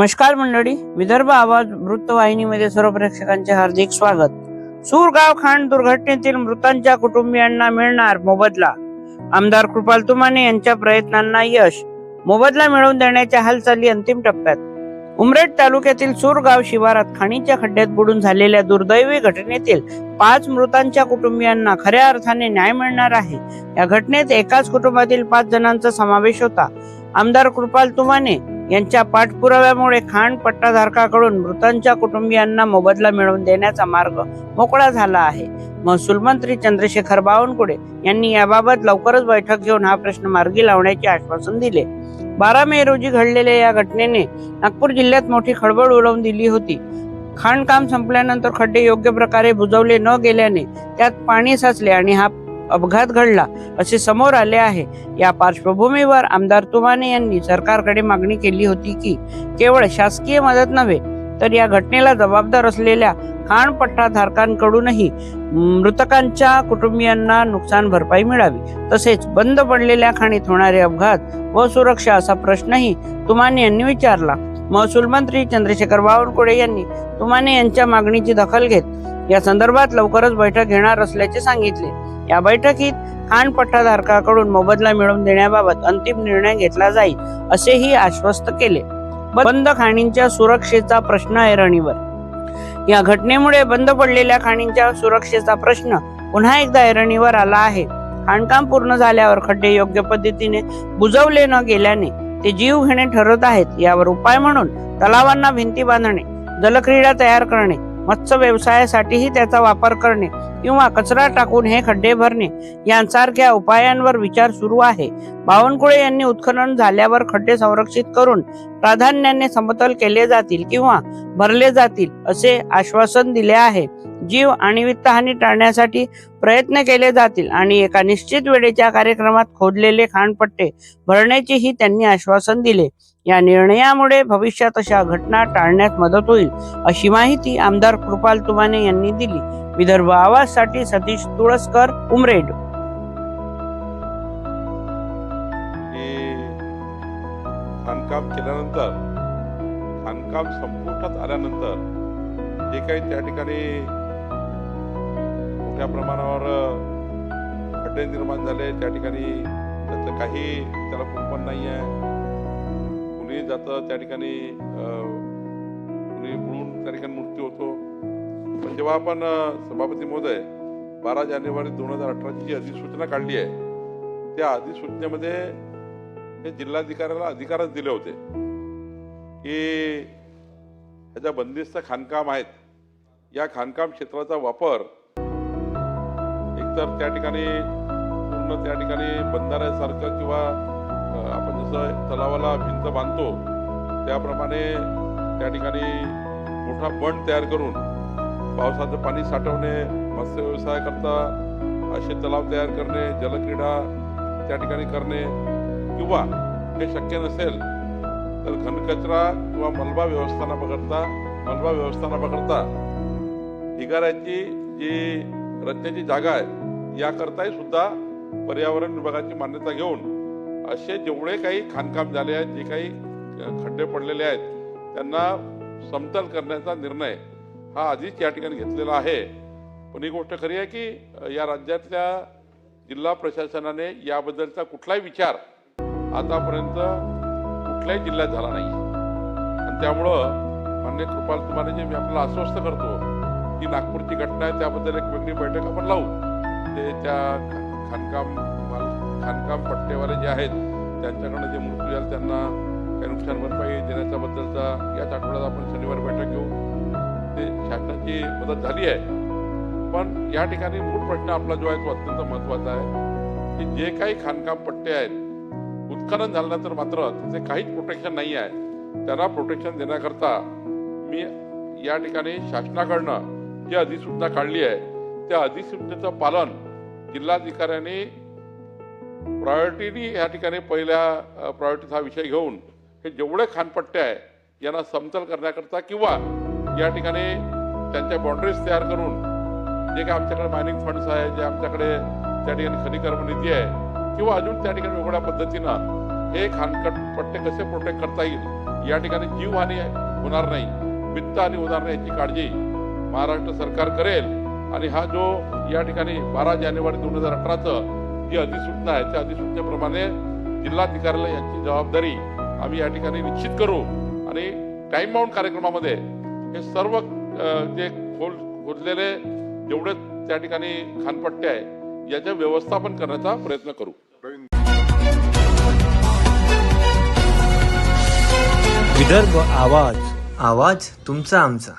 नमस्कार मंडळी विदर्भ आवाज वृत्तवाहिनीमध्ये सर्व प्रेक्षकांचे हार्दिक स्वागत. सूरगाव खाण दुर्घटनेतील मृतांच्या कुटुंबियांना मिळणार मोबदला. आमदार कृपाल तुमाने यांच्या प्रयत्नांना यश मोबदला मिळवून देण्याच्या हालचाली अंतिम टप्प्यात. उमरेड तालुक्यातील सूरगाव शिवारात खाणीच्या खड्ड्यात बुडून झालेल्या दुर्दैवी घटनेतील पाच मृतांच्या कुटुंबियांना खऱ्या अर्थाने न्याय मिळणार आहे. या घटनेत एकाच कुटुंबातील पाच जणांचा समावेश होता. आमदार कृपाल तुमाने यांच्या पाठपुराव्यामुळे खाण पट्टाधारकाकडून मृतांच्या कुटुंबियांना मोबदला मिळवून देण्याचा मार्ग मोकळा झाला आहे. महसूल मंत्री चंद्रशेखर बावनकुळे यांनी याबाबत लवकरच बैठक घेऊन हा प्रश्न मार्गी लावण्याचे आश्वासन दिले. बारा मे रोजी घडलेल्या या घटनेने नागपूर जिल्ह्यात मोठी खळबळ उडवून दिली होती. खाणकाम संपल्यानंतर खड्डे योग्य प्रकारे बुजवले न गेल्याने त्यात पाणी साचले आणि हा अपघात घडला असे समोर आले आहे. या पार्श्वभूमीवर आमदार तुमाने यांनी सरकारकडे मागणी केली होती की केवळ शासकीय मदत नव्हे तर या घटनेला जबाबदार असलेल्या खाण पट्टाधारकांकडूनही मृतकांच्या कुटुंबियांना नुकसान भरपाई मिळावी तसेच बंद पडलेल्या खाणीत होणारे अपघात व सुरक्षा असा प्रश्नही तुमाने यांनी विचारला. महसूल मंत्री चंद्रशेखर बावनकुळे यांनी तुमाने यांच्या मागणीची दखल घेत या संदर्भात लवकरच बैठक घेणार असल्याचे सांगितले. या बैठकीत खाण पट्टाधारकाकडून मोबदला मिळवून देण्याबाबत अंतिम निर्णय घेतला जाईल असेही आश्वस्त केले. बंद खाणींच्या सुरक्षेचा प्रश्न ऐरणीवर या घटनेमुळे बंद पडलेल्या खाणींच्या सुरक्षेचा प्रश्न पुन्हा एकदा ऐरणीवर आला आहे. खाणकाम पूर्ण झाल्यावर खड्डे योग्य पद्धतीने बुजवले न गेल्याने ते जीव घेणे ठरत आहेत. यावर उपाय म्हणून तलावांना भिंती बांधणे जलक्रीडा तयार करणे मत्स्य व्यवसायासाठीही त्याचा वापर करणे किंवा कचरा टाकून हे खड्डे भरणे यांसारख्या उपायांवर विचार सुरू आहे. बावनकुळे यांनी उत्खनन झाल्यावर खड्डे संरक्षित करून प्राधान्याने समतल केले जातील किंवा भरले जातील असे आश्वासन दिले आहे. जीव आणि वित्तहानी टाळण्यासाठी प्रयत्न केले जातील आणि एका निश्चित वेळेच्या कार्यक्रमात खोदलेले खाणपट्टे भरण्याचेही त्यांनी आश्वासन दिले. या निर्णयामुळे भविष्यात अशा घटना टाळण्यात मदत होईल अशी माहिती आमदार कृपाल तुमाने यांनी दिली. विदर्भ आवाजसाठी सतीश तुळसकर उमरेड. खाणकाम केल्यानंतर खाणकाम संपुष्टात आल्यानंतर जे काही त्या ठिकाणी मोठ्या प्रमाणावर खड्डे निर्माण झाले त्या ठिकाणी त्याचं काही त्याला कुंपण नाही आहे कुणी जातं त्या ठिकाणी कुणी बुडून त्या ठिकाणी मृत्यू होतो. पण जेव्हा आपण सभापती महोदय बारा जानेवारी दोन हजार अठराची जी अधिसूचना काढली आहे त्या अधिसूचनेमध्ये हे जिल्हाधिकाऱ्याला अधिकारच दिले होते की ह्याच्या बंदिस्त खाणकाम आहेत या खाणकाम क्षेत्राचा वापर एकतर त्या ठिकाणी पूर्ण त्या ठिकाणी बंधाऱ्यासारखं किंवा आपण जसं तलावाला भिंत बांधतो त्याप्रमाणे त्या ठिकाणी मोठा बंड तयार करून पावसाचं पाणी साठवणे मत्स्य व्यवसाय करता असे तलाव तयार करणे जलक्रीडा त्या ठिकाणी करणे किंवा हे शक्य नसेल तर घनकचरा किंवा मलबा व्यवस्थापनाकरता मलबा व्यवस्थापनाकरता ढिगाऱ्याची जी रचनेची जागा आहे याकरताही सुद्धा पर्यावरण विभागाची मान्यता घेऊन असे जेवढे काही खाणकाम झाले आहेत जे काही खड्डे पडलेले आहेत त्यांना समतल करण्याचा निर्णय हा आधीच या ठिकाणी घेतलेला आहे. पण ही गोष्ट खरी आहे की या राज्यातल्या जिल्हा प्रशासनाने याबद्दलचा कुठलाही विचार आतापर्यंत कुठल्याही जिल्ह्यात झाला नाही. आणि त्यामुळं मान्य कृपाल तुम्हाला जे मी आपल्याला आश्वस्त करतो की नागपूरची घटना आहे त्याबद्दल एक वेगळी बैठक आपण लावू. ते त्या खाणकाम खाणकाम पट्टेवाले जे आहेत त्यांच्याकडनं जे मृत्यू झाले त्यांना काही नुकसान भरपाई देण्याच्या बद्दलचा याच आठवड्यात आपण शनिवारी बैठक घेऊ. ते शासनाची मदत झाली आहे. पण या ठिकाणी मूळ प्रश्न आपला जो आहे तो अत्यंत महत्त्वाचा आहे की जे काही खाणकाम पट्टे आहेत उत्खनन झाल्यानंतर मात्र त्याचे काहीच प्रोटेक्शन नाही आहे. त्यांना प्रोटेक्शन देण्याकरता मी या ठिकाणी शासनाकडनं जी अधिसूचना काढली आहे त्या अधिसूचनेचं पालन जिल्हाधिकाऱ्यांनी प्रायोरिटीनी या ठिकाणी पहिल्या प्रायोरिटीचा हा विषय घेऊन हे जेवढे खानपट्टे आहे यांना समतल करण्याकरता किंवा या ठिकाणी त्यांच्या बाउंड्रीज तयार करून जे काही आमच्याकडे मायनिंग फंड्स आहे जे आमच्याकडे त्या ठिकाणी खनिकर्म निधी आहे किंवा अजून त्या ठिकाणी वेगवेगळ्या पद्धतीनं हे खानकट पट्टे कसे प्रोटेक्ट करता येईल या ठिकाणी जीवहानी होणार नाही वित्तहानी होणार नाही याची काळजी महाराष्ट्र सरकार करेल. आणि हा जो या ठिकाणी बारा जानेवारी दोन हजार अठराचं जी अधिसूचना आहे त्या अधिसूचनेप्रमाणे जिल्हाधिकाऱ्याला यांची जबाबदारी आम्ही या ठिकाणी निश्चित करू. आणि टाइम बाउंड कार्यक्रमामध्ये हे सर्व जे खोल खोदलेले जेवढे त्या ठिकाणी खानपट्टे आहे याचे व्यवस्थापन करण्याचा प्रयत्न करू. विदर्भ आवाज आवाज तुमचा आमचा.